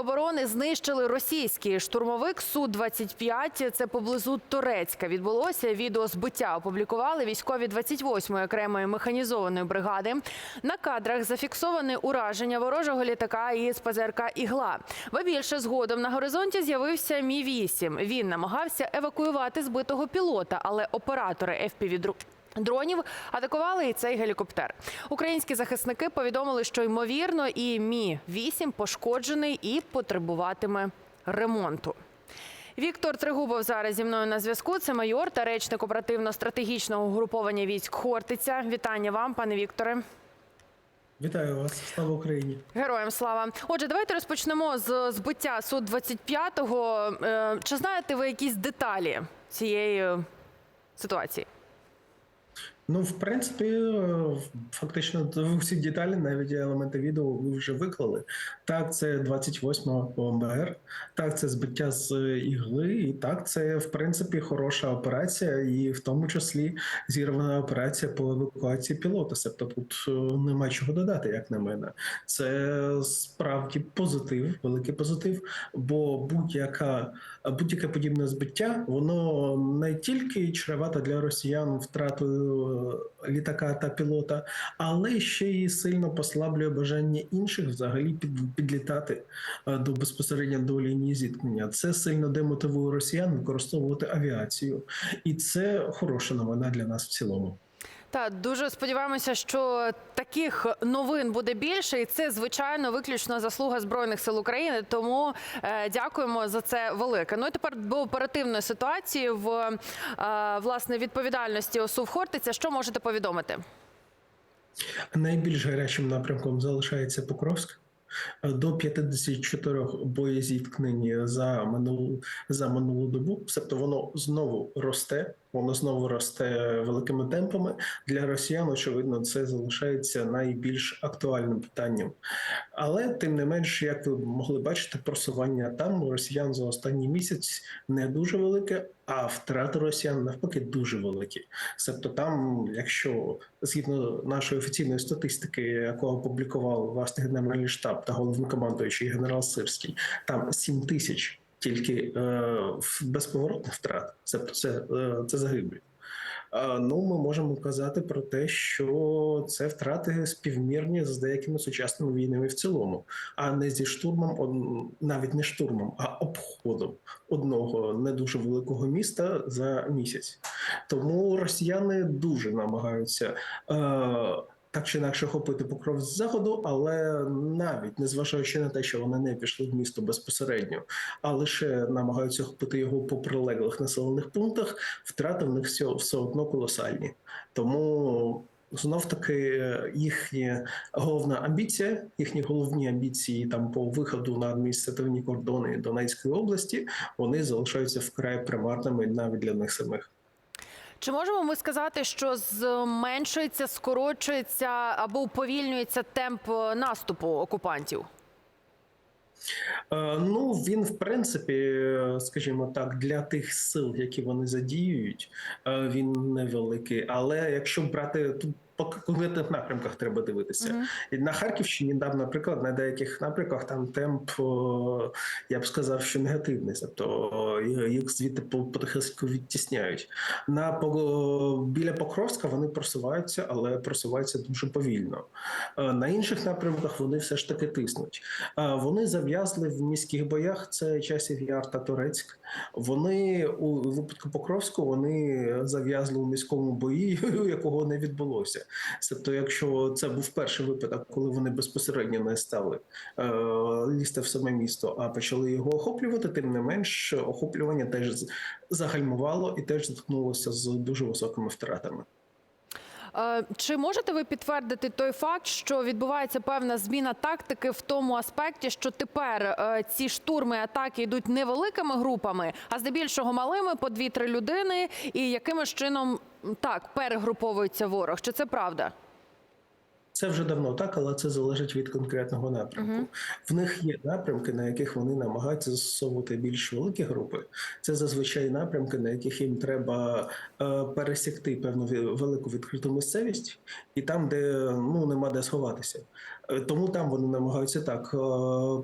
Оборони знищили російський штурмовик су 25 Це поблизу Турецька відбулося. Відео збиття опублікували військові 28-ї окремої механізованої бригади. На кадрах зафіксоване ураження ворожого літака із ПЗРК Ігла. Ба більше згодом на горизонті з'явився Мі 8 Він намагався евакуювати збитого пілота, але оператори FPV Дронів атакували і цей гелікоптер. Українські захисники повідомили, що ймовірно і мі 8 пошкоджений і потребуватиме ремонту. Віктор Тригубов зараз зі мною на зв'язку. Це майор та речник оперативно-стратегічного угруповання військ Хортиця. Вітання вам, пане Вікторе. Вітаю вас, слава Україні. Героям слава. Отже, давайте розпочнемо з збиття су 25-го. Е, Чи знаєте ви якісь деталі цієї ситуації? Ну, в принципі, е, фактично всі деталі, навіть елементи відео ви вже виклали. Так, це 28 ОМБР, так, це збиття з ігли, і так, це в принципі хороша операція, і в тому числі зірвана операція по евакуації пілота. Тобто тут е, нема чого додати, як на мене. Це справді позитив, великий позитив. Бо будь-яка будь-яке подібне збиття, воно не тільки чревато для росіян втратою літака та пілота, але ще й сильно послаблює бажання інших взагалі під, підлітати е, до безпосередньо до лінії зіткнення. Це сильно демотивує росіян використовувати авіацію, і це хороша новина для нас в цілому. Та дуже сподіваємося, що таких новин буде більше, і це звичайно виключно заслуга збройних сил України. Тому е, дякуємо за це велике. Ну і тепер до оперативної ситуації в е, власне відповідальності ОСУ в Хортиця. Що можете повідомити? Найбільш гарячим напрямком залишається Покровськ. До 54 боєзіткнень за минулу за минулу добу. Тобто воно знову росте. Воно знову росте великими темпами. Для росіян, очевидно, це залишається найбільш актуальним питанням. Але тим не менш, як ви могли бачити, просування там у росіян за останній місяць не дуже велике, а втрати росіян навпаки дуже великі. Тобто, там, якщо згідно нашої офіційної статистики, яку опублікував власне генеральний штаб та головнокомандуючий генерал Сирський, там 7 тисяч тільки е, безповоротних втрат. Це це, е, це загиблі. Е, ну, ми можемо казати про те, що це втрати співмірні з деякими сучасними війнами в цілому, а не зі штурмом, навіть не штурмом, а обходом одного не дуже великого міста за місяць. Тому росіяни дуже намагаються. Так чи інакше охопити покров з заходу, але навіть незважаючи на те, що вони не пішли в місто безпосередньо, а лише намагаються охопити його по прилеглих населених пунктах, втрати в них все, все одно колосальні. Тому знов таки їхня головна амбіція, їхні головні амбіції там по виходу на адміністративні кордони Донецької області, вони залишаються вкрай примарними навіть для них самих. Чи можемо ми сказати, що зменшується, скорочується або уповільнюється темп наступу окупантів? Е, Ну він в принципі, скажімо так, для тих сил, які вони задіюють, е, він невеликий. Але якщо брати тут по конкретних напрямках, треба дивитися. І на Харківщині, да, наприклад, на деяких напрямках там темп, я б сказав, що негативний, тобто їх звідти по- потихеньку відтісняють. На по- біля Покровська вони просуваються, але просуваються дуже повільно. Е, На інших напрямках вони все ж таки тиснуть. Е, Вони зав'язли в міських боях. Це часів Яр та Турецьк. Вони у випадку Покровську вони зав'язли у міському бої, якого не відбулося. Тобто, якщо це був перший випадок, коли вони безпосередньо не стали е, лізти в саме місто, а почали його охоплювати, тим не менш охоплювання теж загальмувало і теж зіткнулося з дуже високими втратами. Е, Чи можете ви підтвердити той факт, що відбувається певна зміна тактики в тому аспекті, що тепер е, ці штурми атаки йдуть невеликими групами, а здебільшого малими по 2-3 людини, і якимось чином так перегруповується ворог? Чи це правда? Це вже давно так, але це залежить від конкретного напрямку. Мгм. В них є напрямки, на яких вони намагаються застосовувати більш великі групи. Це зазвичай напрямки, на яких їм треба е, пересікти певну велику відкриту місцевість, і там, де ну нема де сховатися. Е, Тому там вони намагаються так е,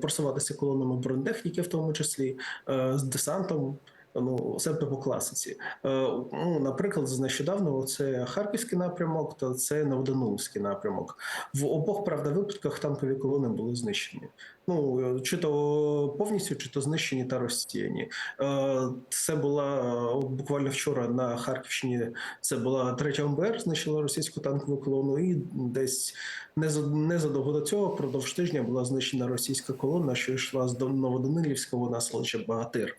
просуватися колонами бронетехніки, в тому числі е, з десантом. Ну, себто по класиці. Е, ну, наприклад, з нещодавнього це Харківський напрямок та це Новоданилівський напрямок. В обох правда випадках танкові колони були знищені. Ну чи то повністю, чи то знищені та розсіяні. Е, Це була е, буквально вчора на Харківщині. Це була третя МБР, знищила російську танкову колону, і десь неза- незадовго до цього, продовж тижня, була знищена російська колона, що йшла з Дон- Новоданилівського на Багатир.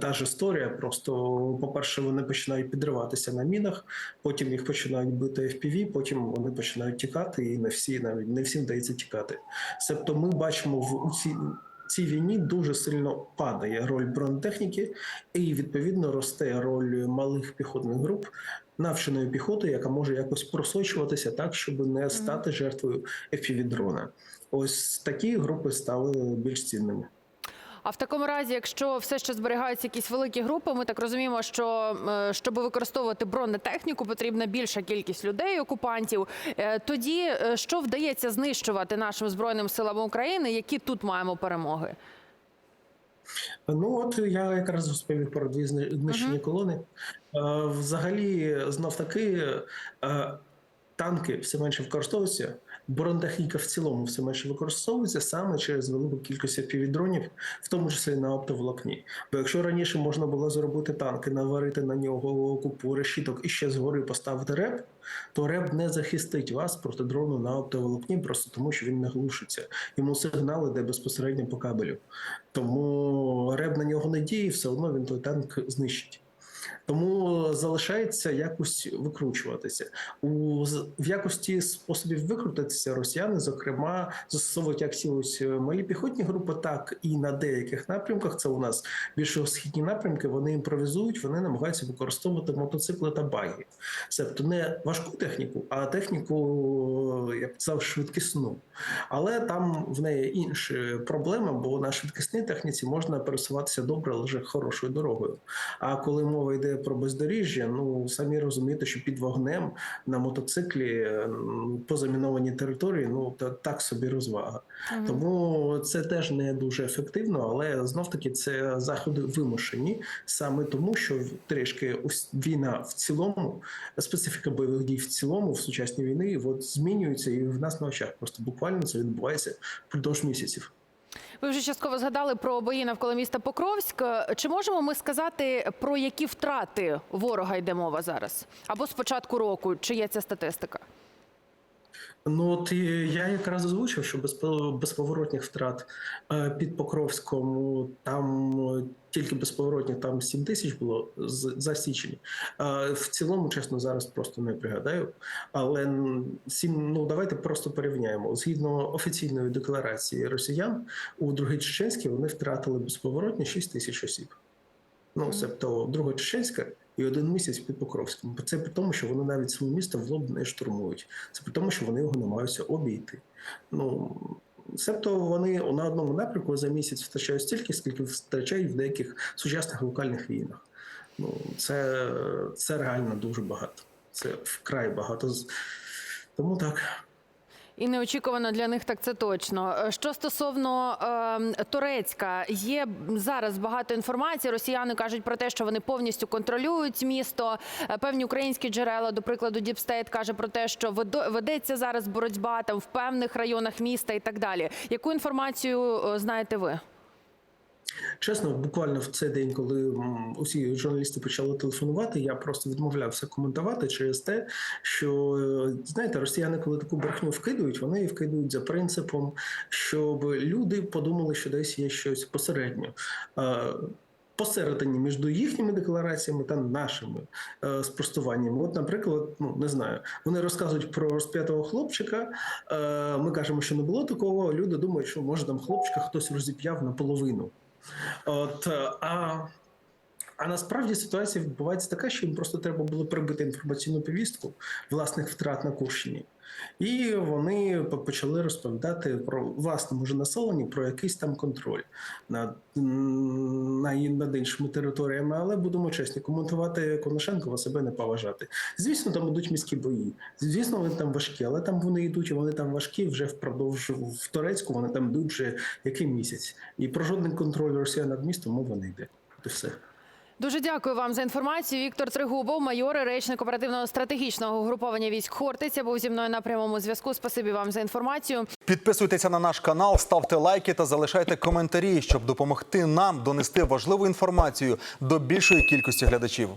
Та ж історія. Просто, по-перше, вони починають підриватися на мінах, потім їх починають бити FPV, потім вони починають тікати, і не всі навіть не всім вдається тікати. Себто, ми бачимо в цій. Цій війні дуже сильно падає роль бронетехніки, і відповідно росте роль малих піхотних груп навченої піхоти, яка може якось просочуватися так, щоб не стати жертвою FPV-дрона. Ось такі групи стали більш цінними. А в такому разі, якщо все ще зберігаються якісь великі групи, ми так розуміємо, що щоб використовувати бронетехніку, потрібна більша кількість людей, окупантів. Е, Тоді е, що вдається знищувати нашим збройним силам України, які тут маємо перемоги? Ну от я якраз розповів про дві зни- знищені колони. Е, Взагалі, знов таки, танки все менше використовуються. Бронетехніка в цілому все менше використовується саме через велику кількість півдронів, в тому числі на оптоволокні. Бо якщо раніше можна було зробити танки, наварити на нього купу решіток і ще згори поставити реп, то реп не захистить вас проти дрону на оптоволокні, просто тому що він не глушиться. Йому сигнал іде безпосередньо по кабелю. Тому реп на нього не діє, все одно він той танк знищить. Тому залишається якось викручуватися. У в якості способів викрутитися росіяни, зокрема, застосовують як ці ось е, малі піхотні групи, так і на деяких напрямках. Це у нас більше східні напрямки. Вони імпровізують, вони намагаються використовувати мотоцикли та баги. Себто не важку техніку, а техніку, я б сказав, швидкісну. Але там в неї інші проблеми, бо на швидкісній техніці можна пересуватися добре лише хорошою дорогою. А коли мова йде про бездоріжжя, ну самі розумієте, що під вогнем на мотоциклі по замінованій території, ну та так собі розвага. Тому це теж не дуже ефективно, але знов таки це заходи вимушені саме тому, що трішки війна в цілому, специфіка бойових дій в цілому в сучасній війни от змінюється, і в нас на очах просто буквально це відбувається впродовж місяців. Ви вже частково згадали про бої навколо міста Покровськ. Чи можемо ми сказати про які втрати ворога йде мова зараз? Або з початку року? Чи є ця статистика? Ну от я якраз озвучив, що без безповоротних втрат е, під Покровськом там тільки безповоротні там 7 тисяч було за січень. В цілому, чесно, зараз просто не пригадаю. Але м, сім, ну давайте просто порівняємо. Згідно офіційної декларації росіян, у другій Чеченській вони втратили безповоротні 6 тисяч осіб. Ну, себто друга Чеченська і один місяць під Покровськом. Це при тому, що вони навіть своє місто в лоб не штурмують. Це при тому, що вони його намагаються обійти. Ну себто вони на одному напрямку за місяць втрачають стільки, скільки втрачають в деяких сучасних локальних війнах. Ну це, це реально дуже багато. Це вкрай багато. Тому так. І неочікувано для них так це точно. Е, Що стосовно е, Турецька, є зараз багато інформації. Росіяни кажуть про те, що вони повністю контролюють місто. Е, Певні українські джерела, до прикладу, Діпстейт каже про те, що ведеться зараз боротьба там в певних районах міста і так далі. Яку інформацію е, знаєте ви? Чесно, буквально в цей день, коли усі журналісти почали телефонувати, я просто відмовлявся коментувати через те, що е, знаєте, росіяни, коли таку брехню вкидують, вони її вкидують за принципом, щоб люди подумали, що десь є щось посередньо. Е, Посередині між їхніми деклараціями та нашими е, спростуваннями. От, наприклад, ну не знаю, вони розказують про розп'ятого хлопчика. Е, ми кажемо, що не було такого. Люди думають, що може там хлопчика хтось розіп'яв наполовину. От, е, а А насправді ситуація відбувається така, що їм просто треба було прибити інформаційну повістку власних втрат на Курщині. І вони почали розповідати про власному ж населенню про якийсь там контроль над, над іншими територіями. Але будемо чесні, коментувати Коношенкова себе не поважати. Звісно, там ідуть міські бої. Звісно, вони там важкі, але там вони йдуть, і вони там важкі вже впродовж в Турецьку. Вони там йдуть вже який місяць. І про жодний контроль Росіян над містом мова не йде. І все. Дуже дякую вам за інформацію. Віктор Тригубов, майор, і речник оперативного стратегічного угруповання військ Хортиця, був зі мною на прямому зв'язку. Спасибі вам за інформацію. Підписуйтеся на наш канал, ставте лайки та залишайте коментарі, щоб допомогти нам донести важливу інформацію до більшої кількості глядачів.